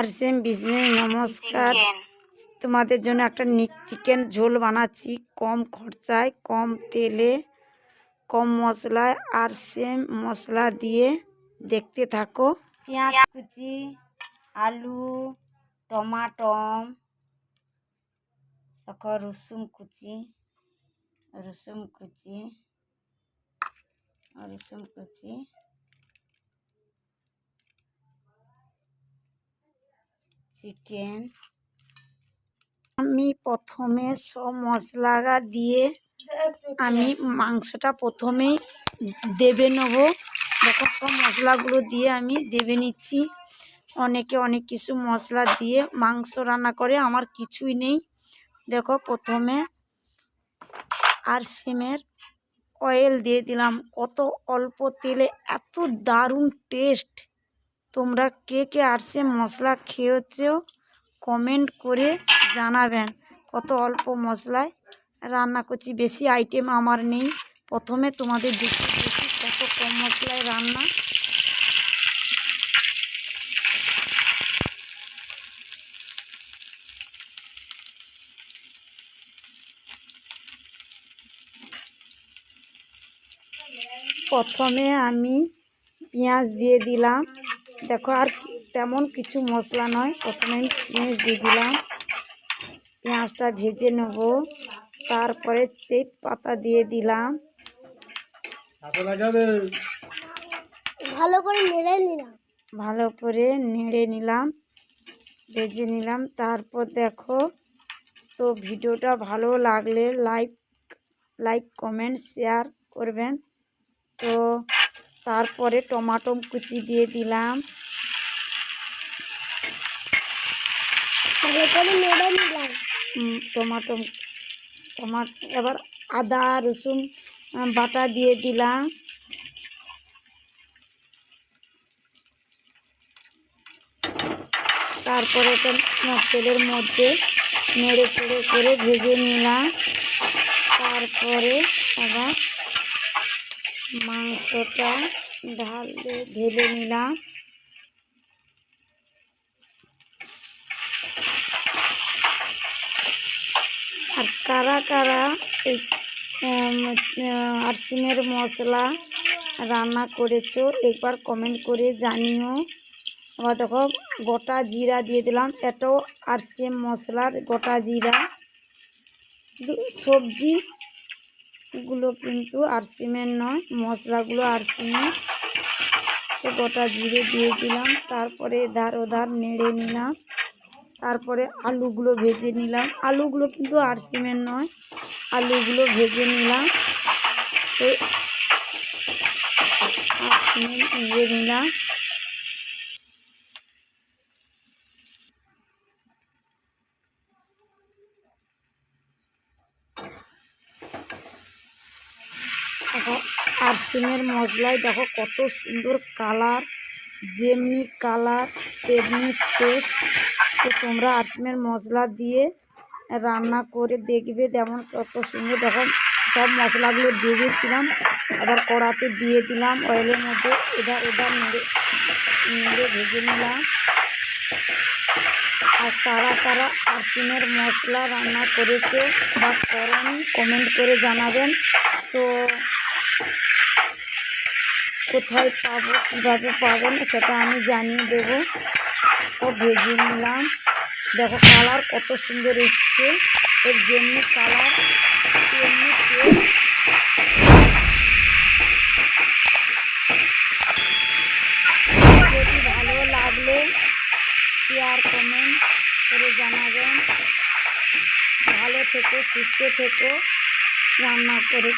Asem business নমস্কার। তোমাদের জন্য একটা চিকেন ঝোল বানাচ্ছি কম খরচায় কম তেলে কম মশলায় আর সেম মশলা দিয়ে দেখতে থাকো। পেঁয়াজ কুচি আলু টমাটম তারপর রসুন কুচি রসুন কুচি রসুন কুচি। চিকেন আমি প্রথমে সব মশলা দিয়ে আমি মাংসটা প্রথমেই দেবে নেব। দেখো সব মশলাগুলো দিয়ে আমি দেবে নিচ্ছি। অনেকে অনেক কিছু মশলা দিয়ে মাংস রান্না করে, আমার কিছুই নেই। দেখো প্রথমে আর সিমের অয়েল দিয়ে দিলাম। কত অল্প তেলে এত দারুণ টেস্ট! তোমরা কে কে আরসে মশলা খেয়েছো কমেন্ট করে জানাবেন। কত অল্প মশলায় রান্না করছি, বেশি আইটেম আমার নেই। প্রথমে তোমাদের দেখি দেখি কত কম মশলায় রান্না। প্রথমে আমি পেঁয়াজ দিয়ে দিলাম। দেখো আর তেমন কিছু মশলা নয়। প্রথমে দিয়ে দিলাম। পেঁয়াজটা ভেজে নেব। তারপরে চেপ পাতা দিয়ে দিলাম। ভালো করে নেড়ে নিলাম। ভালো করে নেড়ে নিলাম ভেজে নিলাম। তারপর দেখো তো ভিডিওটা ভালো লাগলে লাইক লাইক কমেন্ট শেয়ার করবেন। তো তারপরে টমাটো কুচি দিয়ে দিলাম। টমাটো টমাটো এবার আদা রসুন বাটা দিয়ে দিলাম। তারপরে এটা তেলের মধ্যে নেড়ে চেড়ে করে ভেজে নিলাম। তারপরে আবার মাংসটা ঢালে ঢেলে নিলাম। আর কারা কারা এই আরসিমের মশলা রান্না করেছ, একবার কমেন্ট করে জানিও। আবার দেখো, গোটা জিরা দিয়ে দিলাম, এটাও আরসিএম মশলার গোটা জিরা। কিন্তু সবজিগুলো কিন্তু আরসিমের নয়, মশলাগুলো আরসিমের। তো গোটা জিরে দিয়ে দিলাম, তারপরে এধার ওধার নেড়ে নিলাম, তারপরে আলুগুলো ভেজে নিলাম। আলুগুলো কিন্তু আর সিমেন্ট নয়, আলুগুলো ভেজে নিলাম। তো আর সিমেন্ট ভেজে নিলাম দেখো আর সিমের মশলায় দেখো কত সুন্দর কালার, যেমনি কালার, তেমনি টেস্ট তো তোমরা আরসিমের মশলা দিয়ে রান্না করে দেখবে যেমন কত সুন্দর। দেখো সব মশলাগুলো দিয়ে দিয়েছিলাম, আবার কড়াতে দিয়ে দিলাম অয়েলের মধ্যে। এধার ওধার নেড়ে নেড়ে ভেজে নিলাম। আর তারা তারা আরসিমের মশলা রান্না করেছে বা করেন কমেন্ট করে জানাবেন। তো কোথায় পাবো, কীভাবে পাবেন সেটা আমি জানিয়ে দেবো। ও ভেজে নিলাম। দেখো কালার কত সুন্দর এসছে। এর জন্য কালার, যদি ভালো লাগলে শেয়ার কমেন্ট করে জানাবেন। ভালো থেকো, সুস্থ থেকো, রান্না করে